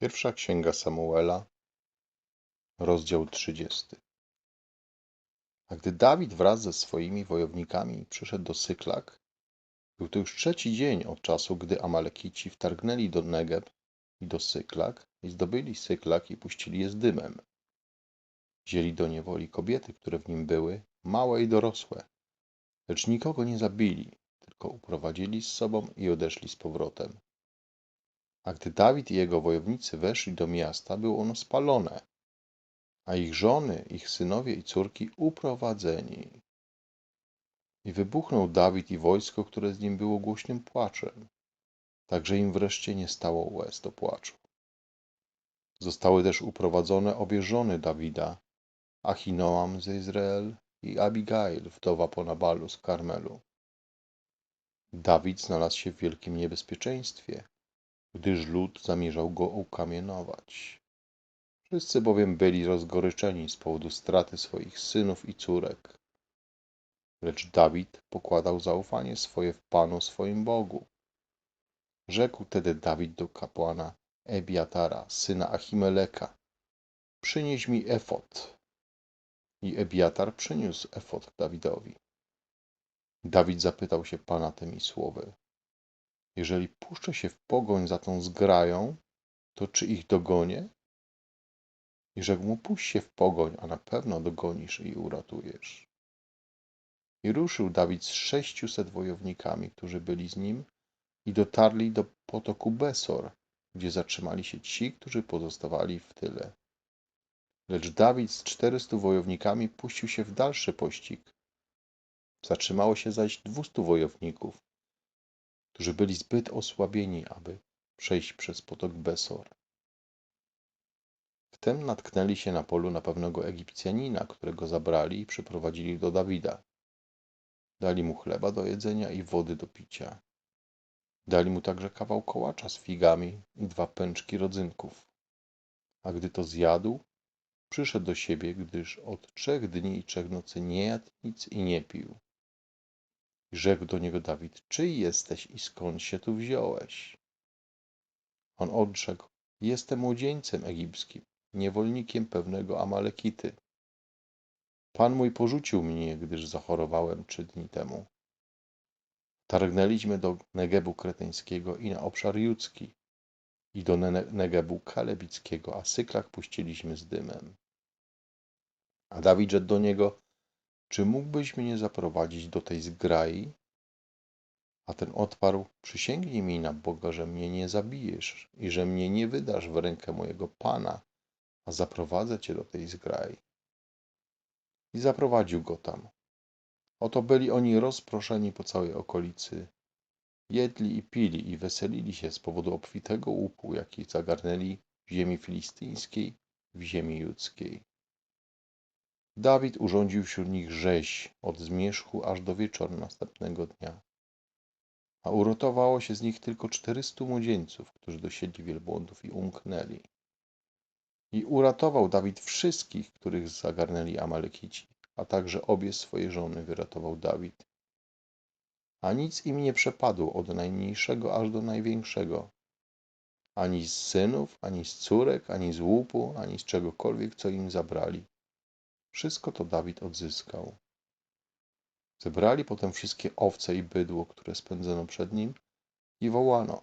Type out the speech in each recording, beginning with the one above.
Pierwsza księga Samuela, rozdział 30. A gdy Dawid wraz ze swoimi wojownikami przyszedł do Syklak, był to już trzeci dzień od czasu, gdy Amalekici wtargnęli do Negeb i do Syklak i zdobyli Syklak i puścili je z dymem. Wzięli do niewoli kobiety, które w nim były, małe i dorosłe, lecz nikogo nie zabili, tylko uprowadzili z sobą i odeszli z powrotem. A gdy Dawid i jego wojownicy weszli do miasta, było ono spalone, a ich żony, ich synowie i córki uprowadzeni. I wybuchnął Dawid i wojsko, które z nim było głośnym płaczem, tak że im wreszcie nie stało łez do płaczu. Zostały też uprowadzone obie żony Dawida, Achinoam z Izrael i Abigail, wdowa po Nabalu z Karmelu. Dawid znalazł się w wielkim niebezpieczeństwie, gdyż lud zamierzał go ukamienować. Wszyscy bowiem byli rozgoryczeni z powodu straty swoich synów i córek. Lecz Dawid pokładał zaufanie swoje w Panu swoim Bogu. Rzekł tedy Dawid do kapłana Ebiatara, syna Achimeleka, przynieś mi efot. I Ebiatar przyniósł efot Dawidowi. Dawid zapytał się Pana tymi słowy. Jeżeli puszczę się w pogoń za tą zgrają, to czy ich dogonię? I rzekł mu, puść się w pogoń, a na pewno dogonisz i uratujesz. I ruszył Dawid z sześciuset wojownikami, którzy byli z nim, i dotarli do potoku Besor, gdzie zatrzymali się ci, którzy pozostawali w tyle. Lecz Dawid z czterystu wojownikami puścił się w dalszy pościg. Zatrzymało się zaś dwustu wojowników, którzy byli zbyt osłabieni, aby przejść przez potok Besor. Wtem natknęli się na polu na pewnego Egipcjanina, którego zabrali i przyprowadzili do Dawida. Dali mu chleba do jedzenia i wody do picia. Dali mu także kawał kołacza z figami i dwa pęczki rodzynków. A gdy to zjadł, przyszedł do siebie, gdyż od trzech dni i trzech nocy nie jadł nic i nie pił. I rzekł do niego Dawid, czyj jesteś i skąd się tu wziąłeś? On odrzekł, jestem młodzieńcem egipskim, niewolnikiem pewnego Amalekity. Pan mój porzucił mnie, gdyż zachorowałem trzy dni temu. Targnęliśmy do Negebu kreteńskiego i na obszar judzki i do Negebu kalebickiego, a Syklak puściliśmy z dymem. A Dawid rzekł do niego, czy mógłbyś mnie zaprowadzić do tej zgrai? A ten odparł, przysięgnij mi na Boga, że mnie nie zabijesz i że mnie nie wydasz w rękę mojego Pana, a zaprowadzę cię do tej zgrai. I zaprowadził go tam. Oto byli oni rozproszeni po całej okolicy. Jedli i pili i weselili się z powodu obfitego łupu, jaki zagarnęli w ziemi filistyńskiej, w ziemi judzkiej. Dawid urządził wśród nich rzeź od zmierzchu aż do wieczoru następnego dnia. A uratowało się z nich tylko czterystu młodzieńców, którzy dosiedli wielbłądów i umknęli. I uratował Dawid wszystkich, których zagarnęli Amalekici, a także obie swoje żony wyratował Dawid. A nic im nie przepadło od najmniejszego aż do największego. Ani z synów, ani z córek, ani z łupu, ani z czegokolwiek, co im zabrali. Wszystko to Dawid odzyskał. Zebrali potem wszystkie owce i bydło, które spędzono przed nim i wołano.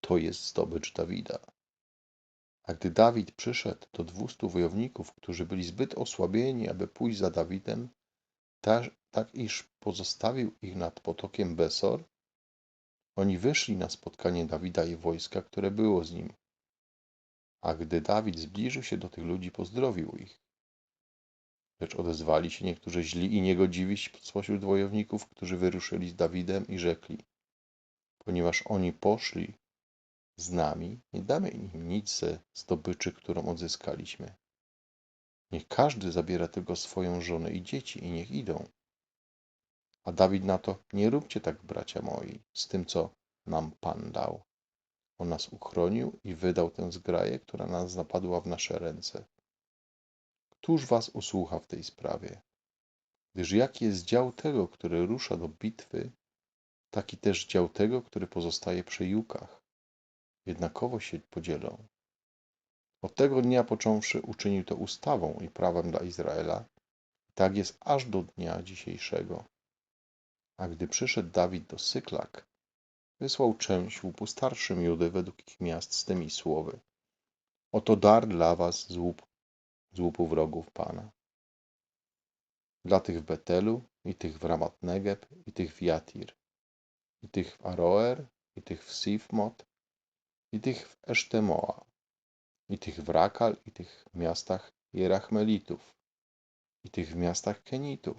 To jest zdobycz Dawida. A gdy Dawid przyszedł do dwustu wojowników, którzy byli zbyt osłabieni, aby pójść za Dawidem, tak, iż pozostawił ich nad potokiem Besor, oni wyszli na spotkanie Dawida i wojska, które było z nim. A gdy Dawid zbliżył się do tych ludzi, pozdrowił ich. Lecz odezwali się niektórzy źli i niegodziwi spośród wojowników, którzy wyruszyli z Dawidem i rzekli: Ponieważ oni poszli z nami, nie damy im nic ze zdobyczy, którą odzyskaliśmy. Niech każdy zabiera tylko swoją żonę i dzieci i niech idą. A Dawid na to: Nie róbcie tak, bracia moi, z tym, co nam Pan dał. On nas uchronił i wydał tę zgraję, która nas napadła w nasze ręce. Któż was usłucha w tej sprawie? Gdyż jaki jest dział tego, który rusza do bitwy, taki też dział tego, który pozostaje przy jukach. jednakowo się podzielą. Od tego dnia począwszy uczynił to ustawą i prawem dla Izraela. Tak jest aż do dnia dzisiejszego. A gdy przyszedł Dawid do Syklak, wysłał część łupu starszym Judy według ich miast z tymi słowy. Oto dar dla was z, łup, z łupu wrogów Pana. Dla tych w Betelu, i tych w Ramat Negeb, i tych w Jatir, i tych w Aroer, i tych w Sifmot, i tych w Esztemoa, i tych w Rakal, i tych w miastach Jerachmelitów, i tych w miastach Kenitów,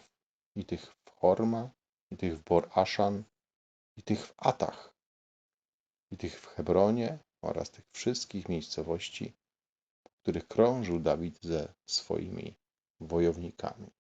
i tych w Horma, i tych w Bor Aszan, i tych w Atach, i tych w Hebronie oraz tych wszystkich miejscowości, których krążył Dawid ze swoimi wojownikami.